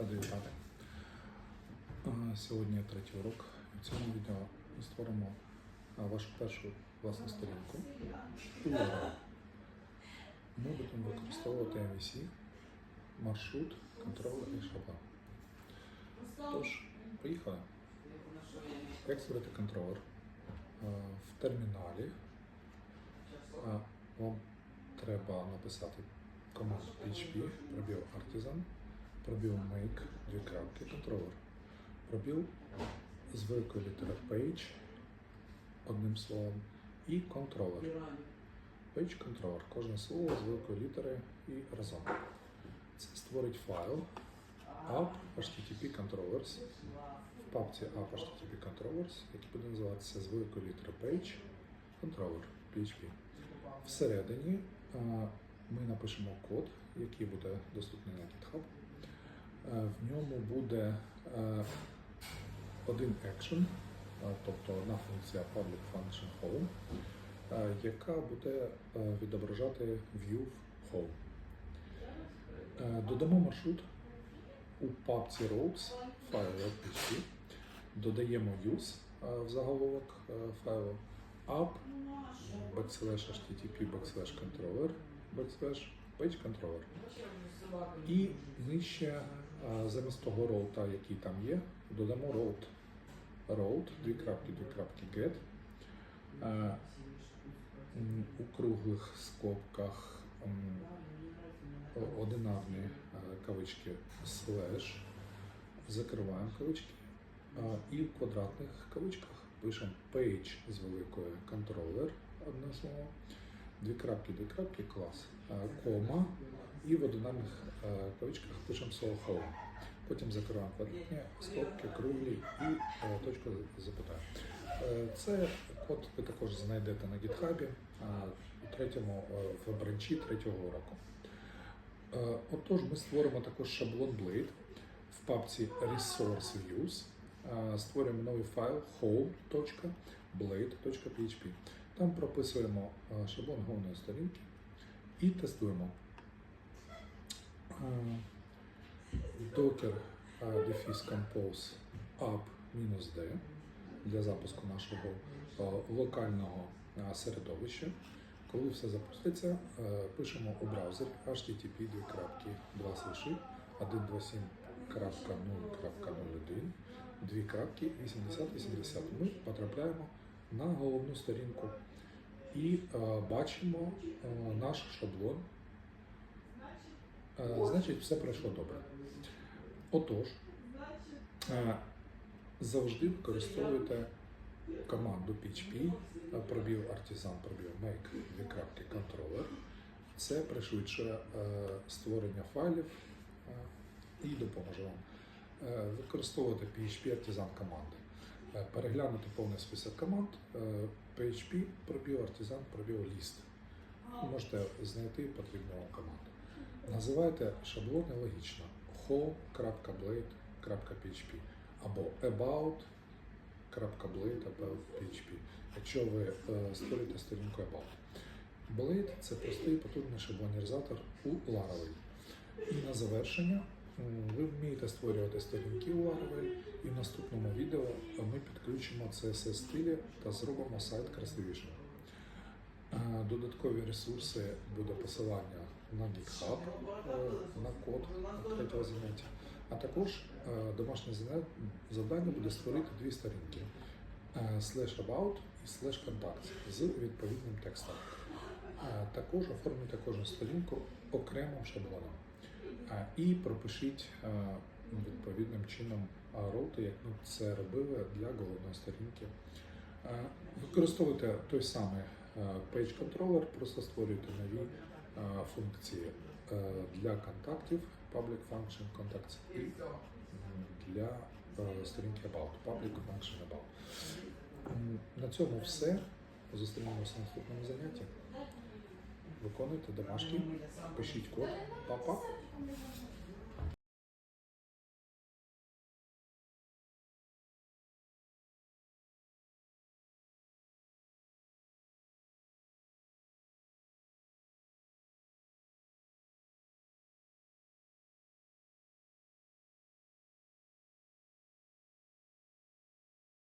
Ради вітати. Сьогодні третій урок. В цьому відео ми створимо вашу першу власну сторінку. Ми будемо використовувати MVC, маршрут, контролер і шаблон. Тож, поїхали. Як створити контролер? В терміналі вам треба написати команду PHP, пробіл Artisan, пробіл make, дві крапки, контролер. Пробіл з великої літери page, одним словом, і контролер. Page controller. Кожне слово з великої літери і разом. Це створить файл app http controllers в папці app http controllers, який буде називатися з великої літери page controller PHP. Всередині ми напишемо код, який буде доступний на GitHub. Е, В ньому буде е, один action, е, тобто одна функція public function home, яка буде відображати view home. Додамо маршрут у папці routes файлу PHP, додаємо use в заголовок файлу app backslash http backslash controller backslash page controller. І нижче замість того роута, який там є, додамо роут. Роут, дві крапки, дві крапки get. У круглих скобках одинарні кавички слеш. Закриваємо кавички. І в квадратних кавичках пишемо page з великої контролер, одне слово, дві крапки, дві крапки, клас, кома, і в одинарних е, кавичках пишемо слово home. Потім закриваємо квадратні скобки, круглі і е, точку запитання. Е, Це код ви також знайдете на е, у третьому в бранчі третього уроку. Е, Отож, ми створимо також шаблон Blade в папці Resource Views. Створюємо новий файл home.blade.php. Там прописуємо шаблон головної сторінки і тестуємо. Docker defis compose app -d для запуску нашого е, локального е, середовища. Коли все запуститься, е, пишемо у браузері http 2 слиши 127.0.01 дві крапки 8080. Ми потрапляємо на головну сторінку і бачимо наш шаблон. Значить, все пройшло добре. Отож, завжди використовуйте команду PHP, пробіл Artisan, пробіл make, дві крапки. Це пришвидшує е, створення файлів і допоможе вам е, використовувати PHP Artisan команди. Е, Переглянути повний список команд PHP, пробіл Artisan, пробіл ліст. Можете знайти потрібну вам команду. Називайте шаблони логічно home.blade.php або about.blade.php, якщо ви е, створюєте сторінку about. Blade це простий потужний шаблонізатор у Laravel. І на завершення ви вмієте створювати сторінки у Laravel, і в наступному відео ми підключимо CSS стилі та зробимо сайт красивішим. Е, Додаткові ресурси буде посилання на GitHub е, на код третього заняття. А також е, домашнє завдання буде створити дві сторінки е, slash about і slash contact з відповідним текстом. Е, Також оформлюйте кожну сторінку окремим шаблоном Е, і пропишіть е, відповідним чином е, роути, як ми це робили для головної сторінки. Е, Використовуйте той самий е, Page Controller, просто створюйте нові е, функції е, для контактів, Public Function Contacts і для е, сторінки About, Public Function About. На цьому все. Зустрінемося на наступному занятті. Виконуйте домашки, пишіть код. Па-па.